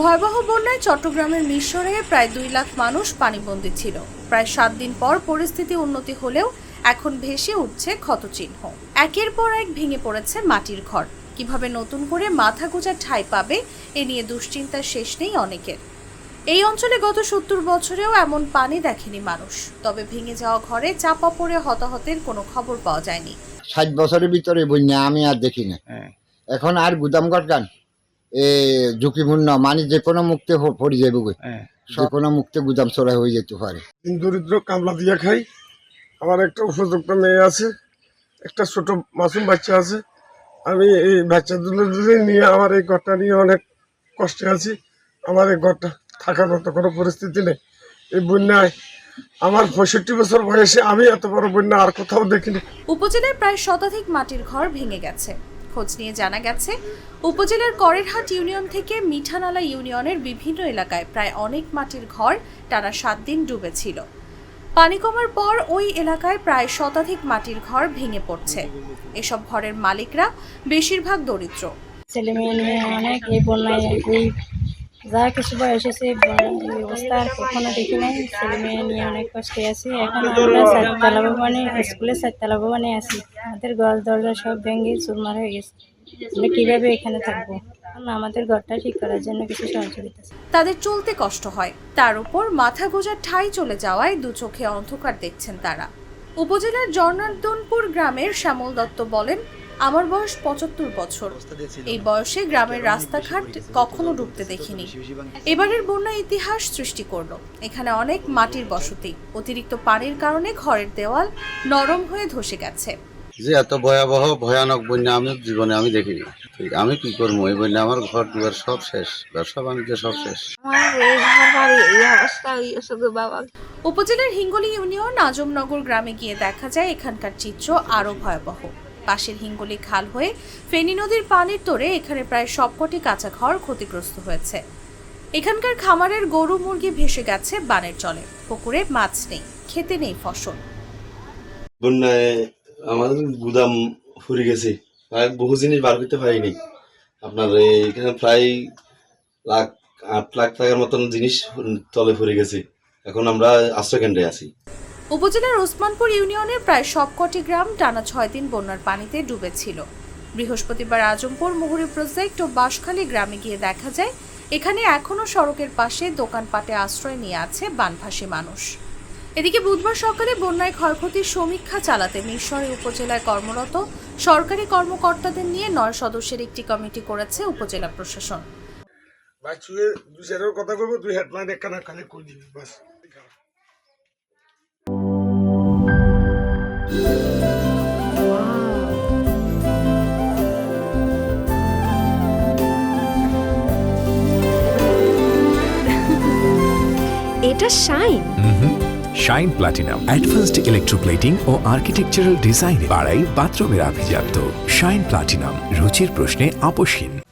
ভয়াবহ বন্যায় চট্টগ্রামের মিশরে প্রায় দুই লাখ মানুষ পানিবন্দী ছিল। প্রায় সাত দিন পর পরিস্থিতি উন্নতি হলেও এখন ভেসে উঠছে ক্ষতচিহ্ন। একের পর এক ভেঙে পড়েছে মাটির ঘর। কীভাবে নতুন করে মাথা গোজার ঠাঁই পাবে এ নিয়ে দুশ্চিন্তার শেষ নেই অনেকের। এই অঞ্চলে গত সত্তর বছরেও এমন পানি দেখেনি মানুষ। তবে ভেঙে যাওয়া ঘরে চাপা পড়ে হতাহতের কোনো খবর পাওয়া যায়নি। ষাট বছরের ভিতরে বন্যা আমি আর দেখি না হ্যাঁ। এখন আর গুদামঘর গান এ ঝুঁকিপূর্ণ মানে যে কোনো মুক্তে পড়ে যাবে। হ্যাঁ। যে কোনো মুক্তে গুদাম চড়া হয়ে যেতে পারে। দরিদ্র কামলা দিয়ে খাই। আমার একটা উপযুক্ত মেয়ে আছে একটা ছোট মাসুম বাচ্চা আছে। আমি এই বাচ্চা দুটো দুটো নিয়ে আমার এই ঘরটা নিয়ে অনেক কষ্টে আছি। আমার এই ঘরটা থাকার মতো কোনো পরিস্থিতি নেই। এই বন্যায় আমার পঁয়ষট্টি বছর বয়সে আমি এত বড় বন্যা আর কোথাও দেখিনি। উপজেলায় প্রায় শতাধিক মাটির ঘর ভেঙে গেছে। খোঁজ নিয়ে জানা গেছে, উপজেলার করেরহাট ইউনিয়ন থেকে মিঠানালা ইউনিয়নের বিভিন্ন এলাকায় প্রায় অনেক মাটির ঘর টানা সাত দিন ডুবেছিল। পানি কমার পর ওই এলাকায় প্রায় শতাধিক মাটির ঘর ভেঙে পড়ছে। এসব ঘরের মালিকরা বেশিরভাগ দরিদ্র। যা কিছু বয়স এই অবস্থা কখনো দেখি নাই। ছেলে মেয়ে নিয়ে অনেক কষ্টে আছি। এখন আমরা স্কুলে আছি। আমাদের ঘর দরজা সব ভেঙে চুরমার হয়ে গেছে। আমরা কীভাবে এখানে থাকব? আমাদের ঘরটা ঠিক করার জন্য কিছু সহযোগিতা তাদের চলতে কষ্ট হয়। তার উপর মাথা গোজার ঠাই চলে যাওয়ায় দু চোখে অন্ধকার দেখছেন তারা। উপজেলার জর্নার্দনপুর গ্রামের শ্যামল দত্ত বলেন, আমার বয়স পঁচাত্তর বছর। এই বয়সে গ্রামের রাস্তাঘাট কখনো ডুবতে দেখিনি। এবারের বন্যা ইতিহাস সৃষ্টি করল। এখানে অনেক মাটির বসতি। অতিরিক্ত পানির কারণে ঘরের দেওয়াল নরম হয়ে ধসে গেছে। যে এত ভয়াবহ ভয়ানক বন্যা আমি জীবনে আমি দেখিনি। আমি কি করব? এই বন্যা আমার ঘর দুয়ার সব শেষ ব্যবসা বাণিজ্য সব শেষ। আমার এই ঘর বাড়ি এই অবস্থা হয়েছে গো বাবা। উপজেলার হিঙ্গলি ইউনিয়ন আজমনগর গ্রামে গিয়ে দেখা যায় এখানকার চিত্র আরও ভয়াবহ। পাশের হিঙ্গলি খাল হয়ে ফেনী নদীর পানির তোরে এখানে প্রায় সবকটি কাঁচা ঘর ক্ষতিগ্রস্ত হয়েছে। এখানকার খামারের গরু মুরগি ভেসে গেছে বানের জলে। পুকুরে মাছ নেই খেতে নেই ফসল। বন্যায় আমাদের গুদাম ফুরে গেছে। প্রায় বহু জিনিস বার করতে পারিনি। আপনার এখানে প্রায় লাখ, আট লাখ টাকার মতন জিনিস তলে ফুরে গেছে। এখন আমরা আশ্রয় কেন্দ্রে আছি। উপজেলার ওসমানপুর ইউনিয়নের প্রায় সবকটি গ্রাম টানা ছয় দিন বন্যার পানিতে ডুবেছিল। বৃহস্পতিবার আজমপুর মুহুরী প্রজেক্ট ও বাঁশখালী গ্রামে গিয়ে দেখা যায়, এখানে এখনও সড়কের পাশে দোকানপাটে আশ্রয় নিয়ে আছে বানভাসী মানুষ। এদিকে বুধবার সকালে বন্যায় ক্ষয়ক্ষতির সমীক্ষা চালাতে মিরসরাই উপজেলায় কর্মরত সরকারি কর্মকর্তাদের নিয়ে নয় সদস্যের একটি কমিটি করেছে উপজেলা প্রশাসন। দুই কথা বলব দুই হেডলাইন একখানা খালি করে দিবি বাস। এটা shine. Shine platinum advanced electroplating ও আর্কিটেকচারাল ডিজাইনে বাড়াই বাথরুমের আভিজাত্য। শাইন প্লাটিনাম রুচির প্রশ্নে আপোষহীন